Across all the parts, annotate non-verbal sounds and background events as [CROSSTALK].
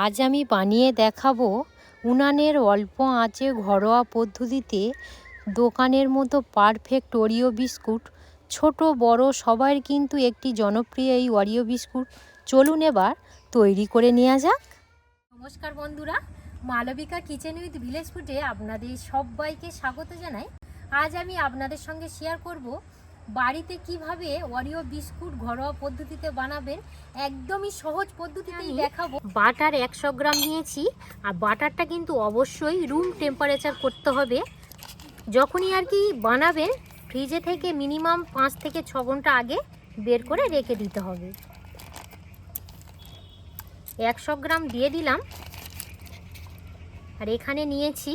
আজ আমি বানিয়ে দেখাবো উনানের অল্প আঁচে ঘরোয়া পদ্ধতিতে দোকানের মতো পারফেক্ট ওরিও বিস্কুট। ছোট, বড় সবার কিন্তু একটি জনপ্রিয় এই ওরিও বিস্কুট। চলুন এবার তৈরি করে নেওয়া যাক। নমস্কার বন্ধুরা, মালবিকা কিচেন উইথ ভিলেজ ফুডে আপনাদের সবাইকে স্বাগত জানাই। আজ আমি আপনাদের সঙ্গে শেয়ার করব বাড়িতে কীভাবে ওরিও বিস্কুট ঘরোয়া পদ্ধতিতে বানাবেন একদমই সহজ পদ্ধতিতেই দেখাবো। বাটার একশো গ্রাম নিয়েছি আর বাটারটা কিন্তু অবশ্যই রুম টেম্পারেচার করতে হবে। যখনই আর কি বানাবেন ফ্রিজে থেকে মিনিমাম পাঁচ থেকে ছ ঘণ্টা আগে বের করে রেখে দিতে হবে। একশো গ্রাম দিয়ে দিলাম। আর এখানে নিয়েছি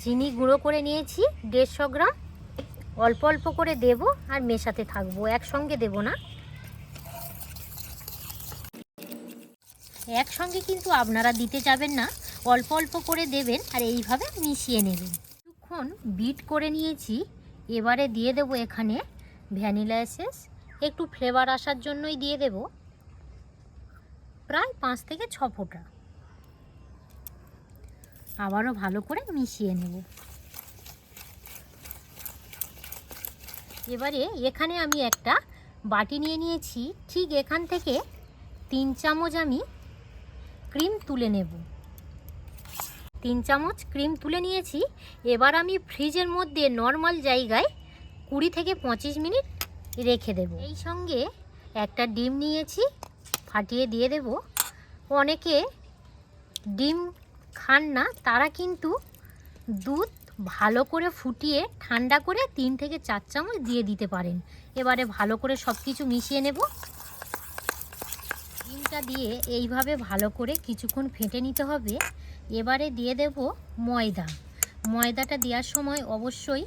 চিনি গুঁড়ো করে নিয়েছি দেড়শো গ্রাম। অল্প অল্প করে দেব আর মেশাতে থাকব, একসঙ্গে দেব না। একসঙ্গে কিন্তু আপনারা দিতে যাবেন না, অল্প অল্প করে দেবেন আর এইভাবে মিশিয়ে নেবেন। কিছুক্ষণ বিট করে নিয়েছি, এবারে দিয়ে দেব এখানে ভ্যানিলা এসেস একটু ফ্লেভার আসার জন্যই দিয়ে দেব, প্রায় পাঁচ থেকে ছ ফোঁটা। আবারও ভালো করে মিশিয়ে নেব। এবারে এখানে আমি একটা বাটি নিয়ে নিয়েছি। ঠিক এখান থেকে তিন চামচ আমি ক্রিম তুলে নেব। তিন চামচ ক্রিম তুলে নিয়েছি। এবার আমি ফ্রিজের মধ্যে নর্মাল জায়গায় কুড়ি থেকে পঁচিশ মিনিট রেখে দেব। এই সঙ্গে একটা ডিম নিয়েছি, ফাটিয়ে দিয়ে দেব। অনেকে ডিম খান না, তারা কিন্তু দুধ ভালো করে ফুটিয়ে ঠান্ডা করে তিন থেকে চার চামচ দিয়ে দিতে পারেন। এবারে ভালো করে সব কিছু মিশিয়ে নেব। ডিমটা দিয়ে এইভাবে ভালো করে কিছুক্ষণ ফেটে নিতে হবে। এবারে দিয়ে দেব ময়দা। ময়দাটা দেওয়ার সময় অবশ্যই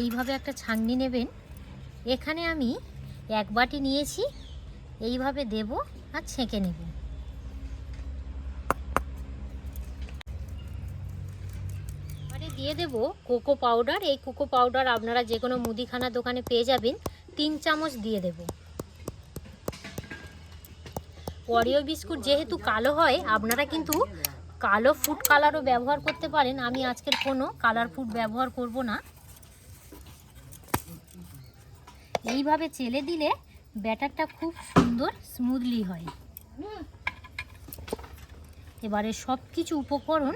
এইভাবে একটা ছাঁকনি নেবেন। এখানে আমি এক বাটি নিয়েছি। এইভাবে দেব আর ছেঁকে নেব এবারে দিয়ে দেব কোকো পাউডার। এই কোকো পাউডার আপনারা যে কোনো মুদিখানা দোকানে পেয়ে যাবেন। তিন চামচ দিয়ে দেব। অরিও বিস্কুট যেহেতু কালো হয়, আপনারা কিন্তু কালো ফুড কালারও ব্যবহার করতে পারেন। আমি আজকের কোনো কালার ফুড ব্যবহার করব না। এইভাবে চেলে দিলে ব্যাটারটা খুব সুন্দর স্মুথলি হয়। এবারে সব কিছু উপকরণ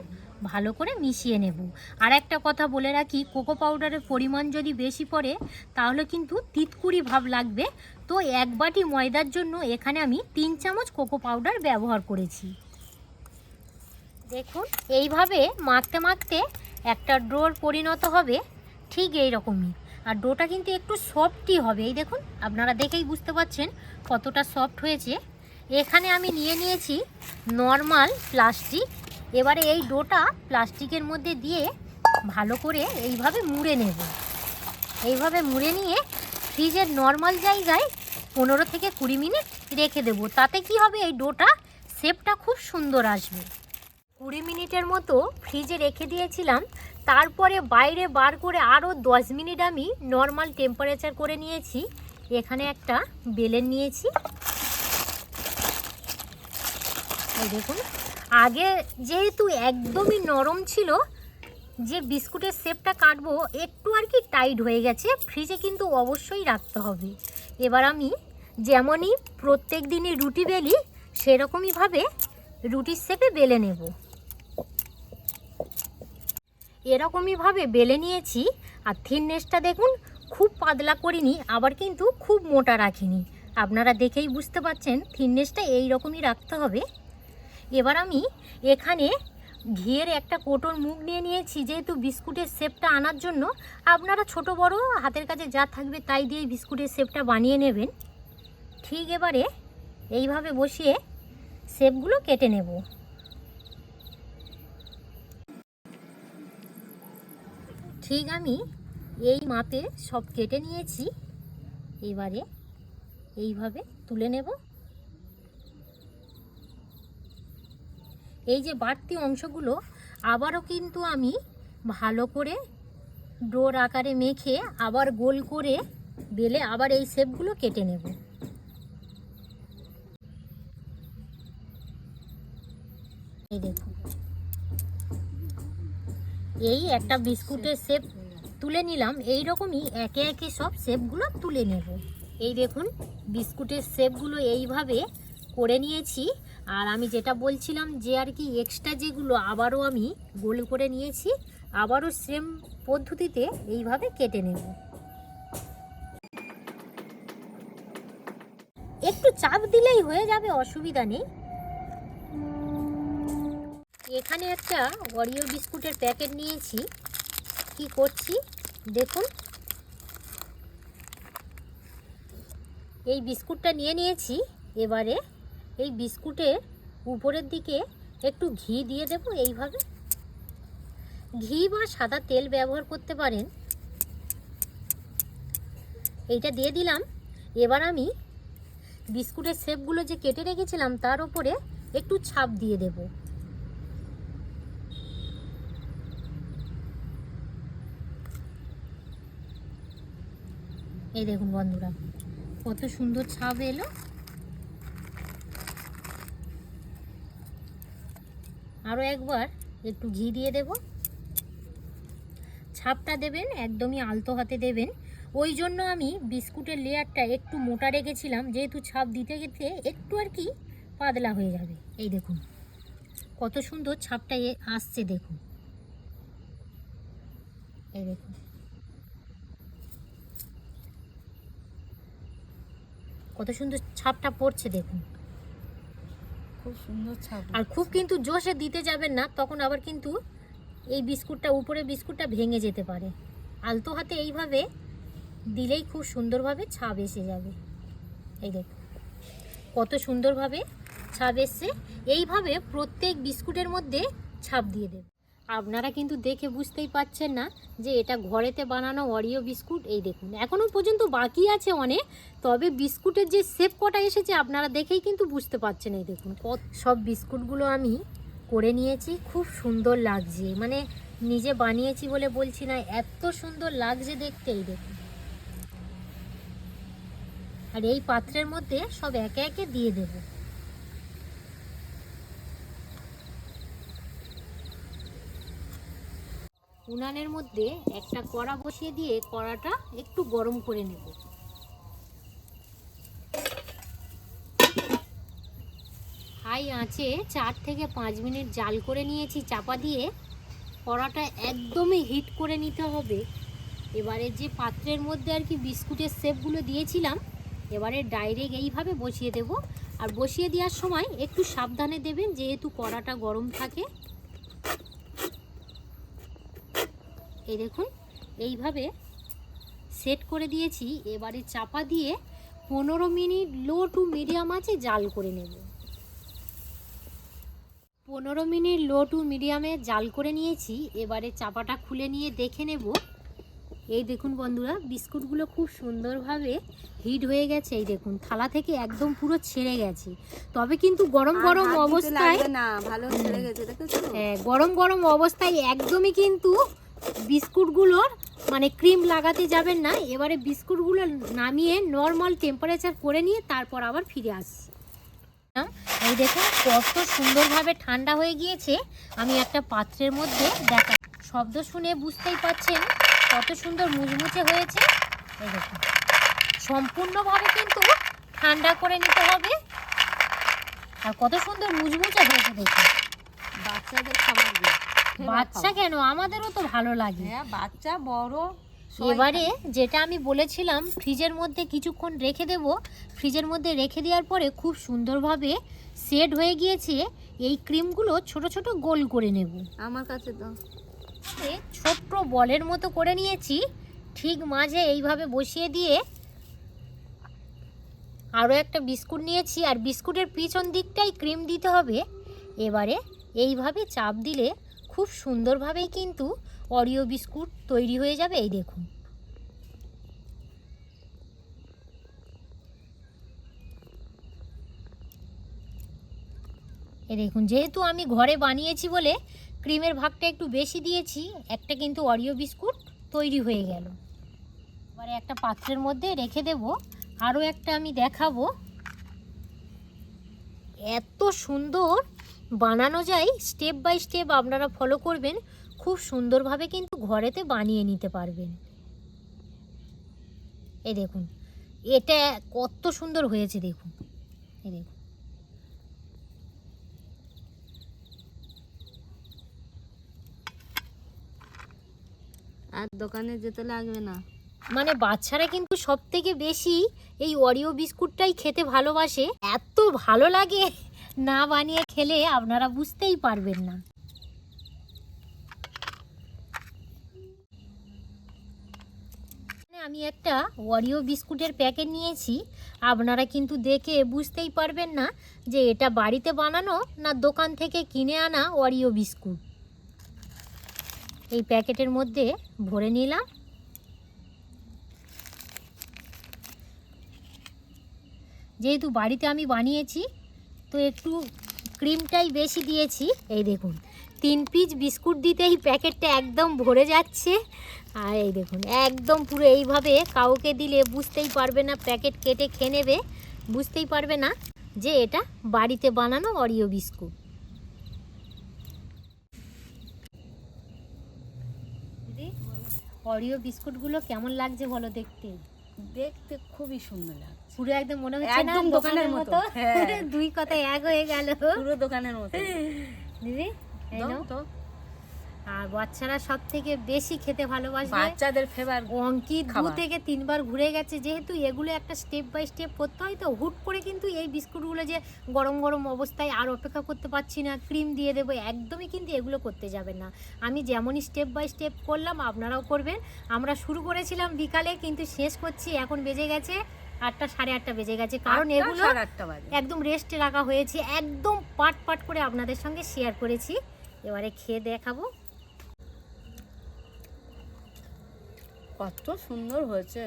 ভালো করে মিশিয়ে নেব। আর একটা কথা বলে রাখি, কোকো পাউডারের পরিমাণ যদি বেশি পড়ে, তাহলে কিন্তু তিতকুড়ি ভাব লাগবে। তো এক বাটি ময়দার জন্য এখানে আমি তিন চামচ কোকো পাউডার ব্যবহার করেছি। দেখুন, এইভাবে মাখতে মাখতে একটা ডোর পরিণত হবে ঠিক এই রকমই। আর ডোটা কিন্তু একটু সফটই হবে। এই দেখুন, আপনারা দেখেই বুঝতে পারছেন কতটা সফট হয়েছে। এখানে আমি নিয়ে নিয়েছি নর্মাল প্লাস্টিক এবারে এই ডোটা প্লাস্টিকের মধ্যে দিয়ে ভালো করে এইভাবে মুড়ে নেব। এইভাবে মুড়ে নিয়ে ফ্রিজের নর্মাল জায়গায় পনেরো থেকে কুড়ি মিনিট রেখে দেব। তাতে কি হবে? এই ডোটা শেপটা খুব সুন্দর আসবে। কুড়ি মিনিটের মতো ফ্রিজে রেখে দিয়েছিলাম। তারপরে বাইরে বার করে আরও দশ মিনিট আমি নর্মাল টেম্পারেচার করে নিয়েছি। এখানে একটা বেলেন নিয়েছি। দেখুন। আগে যেহেতু একদমই নরম ছিল, যে বিস্কুটের শেপটা কাটবো, একটু আর কি টাইট হয়ে গেছে ফ্রিজে কিন্তু অবশ্যই রাখতে হবে। এবার আমি যেমনই প্রত্যেক দিনই রুটি বেলি সেরকমইভাবে রুটির শেপে বেলে নেব। এরকমইভাবে বেলে নিয়েছি, আর থিননেসটা দেখুন, খুব পাতলা করিনি, আবার কিন্তু খুব মোটা রাখিনি। আপনারা দেখেই বুঝতে পারছেন থিননেসটা এই রকমই রাখতে হবে। এবার আমি এখানে ঘিয়ের একটা কোটোর মুখ নিয়ে নিয়েছি, যেহেতু বিস্কুটের শেপটা আনার জন্য। আপনারা ছোট বড়, হাতের কাছে যা থাকবে তাই দিয়ে বিস্কুটের শেপটা বানিয়ে নেবেন। ঠিক এবারে এইভাবে বসিয়ে শেপগুলো কেটে নেব। ঠিক আমি এই মাপে সব কেটে নিয়েছি। এবারে এইভাবে তুলে নেব। এই যে বাড়তি অংশগুলো, আবারও কিন্তু আমি ভালো করে ডোর আকারে মেখে আবার গোল করে বেলে আবার এই শেপগুলো কেটে নেব। এই দেখুন। এই একটা বিস্কুটের শেপ তুলে নিলাম এই রকমই একে একে সব শেপগুলো তুলে নেব। এই দেখুন, বিস্কুটের শেপগুলো এইভাবে করে নিয়েছি। আর আমি যেটা বলছিলাম যে আর কি এক্সট্রা যেগুলো আবারও আমি গোল করে নিয়েছি, আবারও সেম পদ্ধতিতে এইভাবে কেটে নেব। একটু চাপ দিলেই হয়ে যাবে, অসুবিধা নেই। এখানে একটা অরিও বিস্কুটের প্যাকেট নিয়েছি। কি করছি? দেখুন। এই বিস্কুটটা নিয়ে নিয়েছি। এবারে এই বিস্কুটের উপরের দিকে একটু ঘি দিয়ে দেব এইভাবে। ঘি বা সাদা তেল ব্যবহার করতে পারেন। এইটা দিয়ে দিলাম। এবার আমি বিস্কুটের শেপগুলো যে কেটে রেখেছিলাম, তার উপরে একটু ছাপ দিয়ে দেবো। এই দেখুন বন্ধুরা, কত সুন্দর ছাপ এলো। আরও একবার একটু ঘি দিয়ে দেব। ছাপটা দেবেন, একদমই আলতো হাতে দেবেন। ওই জন্য আমি বিস্কুটের লেয়ারটা একটু মোটা রেখেছিলাম, যেহেতু ছাপ দিতে গেতে একটু আর কি পাতলা হয়ে যাবে। এই দেখুন, কত সুন্দর ছাপটা আসছে, দেখুন। এই দেখুন। কত সুন্দর ছাপটা পড়ছে, দেখুন। খুব সুন্দর ছাপ আর খুব কিন্তু জোশে দিতে যাবেন না তখন আবার কিন্তু এই বিস্কুটটা উপরে বিস্কুটটা ভেঙে যেতে পারে। আলতো হাতে এইভাবে দিলেই খুব সুন্দরভাবে ছাপ এসে যাবে। এই দেখো কত সুন্দরভাবে ছাপ এসছে। এইভাবে প্রত্যেক বিস্কুটের মধ্যে ছাপ দিয়ে দেবে। আপনারা কিন্তু দেখে বুঝতেই পাচ্ছেন না যে এটা ঘরেতে বানানো অরিও বিস্কুট। এই দেখুন এখনও পর্যন্ত বাকি আছে অনেক, তবে বিস্কুটের যে শেপ কটা এসেছে আপনারা দেখেই কিন্তু বুঝতে পারছেন এই দেখুন সব বিস্কুটগুলো আমি করে নিয়েছি, খুব সুন্দর লাগছে। মানে নিজে বানিয়েছি বলে বলছি না, এত সুন্দর লাগছে দেখতে এই দেখুন। আর এই পাত্রের মধ্যে সব একে একে দিয়ে দেবো। উনানের মধ্যে একটা কড়া বসিয়ে দিয়ে কড়াটা একটু গরম করে নেব। হাই আঁচে চার থেকে পাঁচ মিনিট জাল করে নিয়েছি, চাপা দিয়ে কড়াটা একদমই হিট করে নিতে হবে। এবারে যে পাত্রের মধ্যে আর কি বিস্কুটের শেপগুলো দিয়েছিলাম, এবারে ডাইরেক্ট এইভাবে বসিয়ে দেব। আর বসিয়ে দেওয়ার সময় একটু সাবধানে দেবেন, যেহেতু কড়াটা গরম থাকে। এই দেখুন এইভাবে সেট করে দিয়েছি। এবারে চাপা দিয়ে পনেরো মিনিট লো টু মিডিয়াম আছে জাল করে নেব। পনেরো মিনিট লো টু মিডিয়ামে জাল করে নিয়েছি। এবারে চাপাটা খুলে নিয়ে দেখে নেব। এই দেখুন বন্ধুরা বিস্কুটগুলো খুব সুন্দরভাবে হিট হয়ে গেছে। এই দেখুন থালা থেকে একদম পুরো ছেড়ে গেছে। তবে কিন্তু গরম গরম অবস্থায় না ভালো ছেড়ে গেছে হ্যাঁ, গরম গরম অবস্থায় একদমই কিন্তু বিস্কুটগুলোর মানে ক্রিম লাগাতে যাবেন না, এবারে বিস্কুটগুলো নামিয়ে নর্মাল টেম্পারেচার করে নিয়ে তারপর আবার ফিরে আসছি। এই দেখুন, কত সুন্দরভাবে ঠান্ডা হয়ে গিয়েছে। আমি একটা পাত্রের মধ্যে দেখা, শব্দ শুনে বুঝতেই পাচ্ছেন কত সুন্দর মুচমুচে হয়েছে। এই দেখুন, সম্পূর্ণভাবে কিন্তু ঠান্ডা করে নিতে হবে। আর কত সুন্দর মুচমুচে হয়েছে দেখুন। বাচ্চাদের খাবার দিই বাচ্চা কেন? আমাদেরও তো ভালো লাগে। হ্যাঁ বাচ্চা বড় এবারে যেটা আমি বলেছিলাম ফ্রিজের মধ্যে কিছুক্ষণ রেখে দেব। ফ্রিজের মধ্যে রেখে দেওয়ার পরে খুব সুন্দরভাবে সেট হয়ে গিয়েছে। এই ক্রিমগুলো ছোট ছোট গোল করে নেব। আমার কাছে তো। ছোট্ট বলের মতো করে নিয়েছি। ঠিক মাঝে এইভাবে বসিয়ে দিয়ে আরও একটা বিস্কুট নিয়েছি। আর বিস্কুটের পিছন দিকটাই ক্রিম দিতে হবে। এবারে এইভাবে চাপ দিলে খুব সুন্দরভাবেই কিন্তু অরিও বিস্কুট তৈরি হয়ে যাবে, এই দেখুন। এ দেখুন, যেহেতু আমি ঘরে বানিয়েছি বলে ক্রিমের ভাগটা একটু বেশি দিয়েছি, একটা কিন্তু অরিও বিস্কুট তৈরি হয়ে গেল। এবারে একটা পাত্রের মধ্যে রেখে দেব, আরও একটা আমি দেখাবো। এত সুন্দর বানানো যায় স্টেপ বাই স্টেপ আপনারা ফলো করবেন খুব সুন্দরভাবে কিন্তু ঘরেতে বানিয়ে নিতে পারবেন। এই দেখুন এটা কত সুন্দর হয়েছে দেখুন। এই দেখুন। আর দোকানে যেতে লাগবে না। মানে বাচ্চারা কিন্তু সব থেকে বেশি এই অরিও বিস্কুটটাই খেতে ভালোবাসে এত ভালো লাগে। না বানিয়ে খেলে আপনারা বুঝতেই পারবেন না। আমি একটা অরিও বিস্কুটের প্যাকেট নিয়েছি। আপনারা কিন্তু দেখে বুঝতেই পারবেন না যে এটা বাড়িতে বানানো না দোকান থেকে কিনে আনা অরিও বিস্কুট। এই প্যাকেটের মধ্যে ভরে নিলাম। যেহেতু বাড়িতে আমি বানিয়েছি তো একটু ক্রিমটাই বেশি দিয়েছি। এই দেখুন, তিন পিস বিস্কুট দিতেই প্যাকেটটা একদম ভরে যাচ্ছে। আর এই দেখুন, একদম পুরো এইভাবে কাউকে দিলে বুঝতেই পারবে না, প্যাকেট কেটে খেয়ে নেবে, বুঝতেই পারবে না যে এটা বাড়িতে বানানো অরিও বিস্কুট। অরিও বিস্কুটগুলো কেমন লাগছে বলো দেখতে? দেখতে খুবই সুন্দর লাগছে পুরো একদম মনে হচ্ছে একদম দোকানের মতো। হ্যাঁ। [LAUGHS] দুই কথা এক হয়ে গেল পুরো দোকানের মতো [LAUGHS] দিদি। তো আর বাচ্চারা সব থেকে বেশি খেতে ভালোবাসবে বাচ্চাদের ফেভার অঙ্কিত দু থেকে তিনবার ঘুরে গেছে যেহেতু এগুলো একটা স্টেপ বাই স্টেপ করতে হয় তো হুট করে কিন্তু এই বিস্কুটগুলো যে গরম গরম অবস্থায় আর অপেক্ষা করতে পারছি না ক্রিম দিয়ে দেবো একদমই কিন্তু এগুলো করতে যাবেন না। আমি যেমনই স্টেপ বাই স্টেপ করলাম আপনারাও করবেন। আমরা শুরু করেছিলাম বিকালে কিন্তু শেষ করছি এখন বেজে গেছে আটটা সাড়ে আটটা বেজে গেছে। কারণ এগুলো একদম রেস্টে রাখা হয়েছে একদম পাট পাট করে আপনাদের সঙ্গে শেয়ার করেছি। এবারে খেয়ে দেখাবো। কত সুন্দর হয়েছে।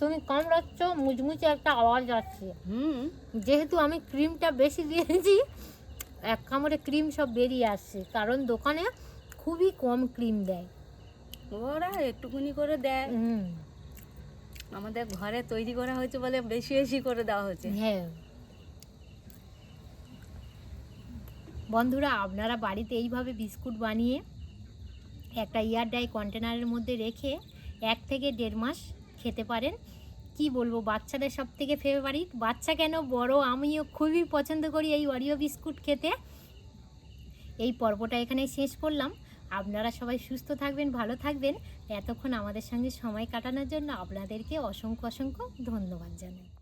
তুমি কম রাখছ মুচমুচে একটা আওয়াজ আসছে। হুম। যেহেতু আমি ক্রিমটা বেশি দিয়েছি এক কামড়ে ক্রিম সব বেরিয়ে আসছে কারণ দোকানে খুবই কম ক্রিম দেয়। ওরা একটুকুনি করে দেয়। হুম, আমাদের ঘরে তৈরি করা হয়েছে বলে বেশি বেশি করে দেওয়া হয়েছে। হ্যাঁ। বন্ধুরা আপনারা বাড়িতে এইভাবে বিস্কুট বানিয়ে একটা ইয়ার ডাই কন্টেনারের মধ্যে রেখে এক থেকে দেড় মাস খেতে পারেন। কি বলব, বাচ্চাদের সব থেকে ফেভারিট বাচ্চা কেন বড়? আমিও খুবই পছন্দ করি এই অরিও বিস্কুট খেতে। এই পর্বটা এখানে শেষ করলাম। আপনারা সবাই সুস্থ থাকবেন, ভালো থাকবেন। এতক্ষণ আমাদের সঙ্গে সময় কাটানোর জন্য আপনাদেরকে অসংখ্য অসংখ্য ধন্যবাদ জানাই।